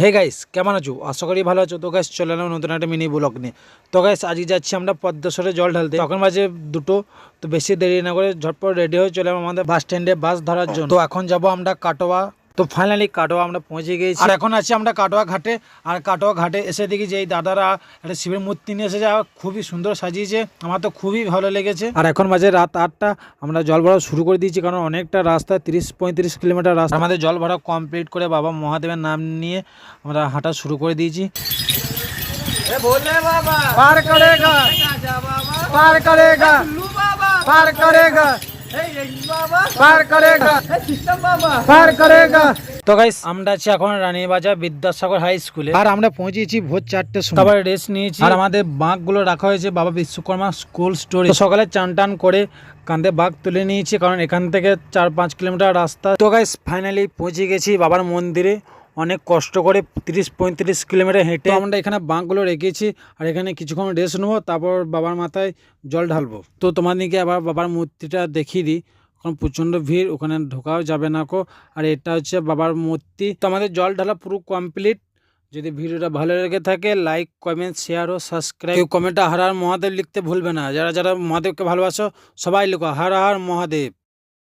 Hey guys, কেমন আছো? আশা করি ভালো আছো। তো গাইস, চলে এলাম নতুন একটা মিনি ব্লগ নিয়ে। তো গাইস, আজকে যাচ্ছি আমরা পদ্মসরে জল ঢালতে। তখন বাজে দুটো, তো বেশি দেরি না করে ঝটপট রেডি হয়ে চলে আমাদের বাস স্ট্যান্ডে বাস ধরার জন্য। তো এখন যাব আমরা কাটোয়া তো ফাইনালি কাটোয়া আমরা পৌঁছে গিয়েছি। আর এখন আছি আমরা কাটোয়া ঘাটে। আর কাটোয়া ঘাটে এসে দেখি যে এই দাদারা একটা শিবের মূর্তি নিয়ে এসেছে আর খুবই সুন্দর সাজিয়েছে। আমার তো খুবই ভালো লেগেছে। আর এখন মাঝে রাত আটটা আমরা জল ভরা শুরু করে দিয়েছি কারণ অনেকটা রাস্তা তিরিশ পঁয়ত্রিশ কিলোমিটার রাস্তা। আমাদের জল ভরা কমপ্লিট করে বাবা মহাদেবের নাম নিয়ে আমরা হাঁটা শুরু করে দিয়েছি। পার করেগা পার করেগা পার করেগা। পার করেগা। পার করেগা। তো গাইস আমরা আছি এখন রানীবাজার বিদ্যাসাগর হাই স্কুলে আর আমরা পৌঁছেছি ভোর চারটে সময়। তারপরে রেস্ট নিয়েছি। আর আমাদের বাঁকগুলো রাখা হয়েছে বাবা বিশ্বকর্মা স্কুল স্টোরে সকালে চান টান করে কাঁধে বাঘ তুলে নিয়েছি কারণ এখান থেকে চার পাঁচ কিলোমিটার রাস্তা। তো গাইস ফাইনালি পৌঁছে গেছি বাবার মন্দিরে। অনেক কষ্ট করে তিরিশ পঁয়ত্রিশ কিলোমিটার হেঁটে আমরা এখানে বাঁকগুলো রেখেছি, আর এখানে কিছুক্ষণ রেস্ট নেব, তারপর বাবার মাথায় জল ঢালবো। তো তোমাদেরকে আবার বাবার মূর্তিটা দেখিয়ে দিই, কারণ প্রচণ্ড ভিড়, ওখানে ঢোকাও যাবে না কো। আর এটা হচ্ছে বাবার মূর্তি। তো আমাদের জল ঢালা পুরো কমপ্লিট যদি ভিডিওটা ভালো লেগে থাকে লাইক কমেন্ট শেয়ার ও সাবস্ক্রাইব কমেন্টটা কমেন্টে হার হার মহাদেব লিখতে ভুলবে না। যারা যারা মহাদেবকে ভালোবাসো, সবাই লিখো হার হার মহাদেব।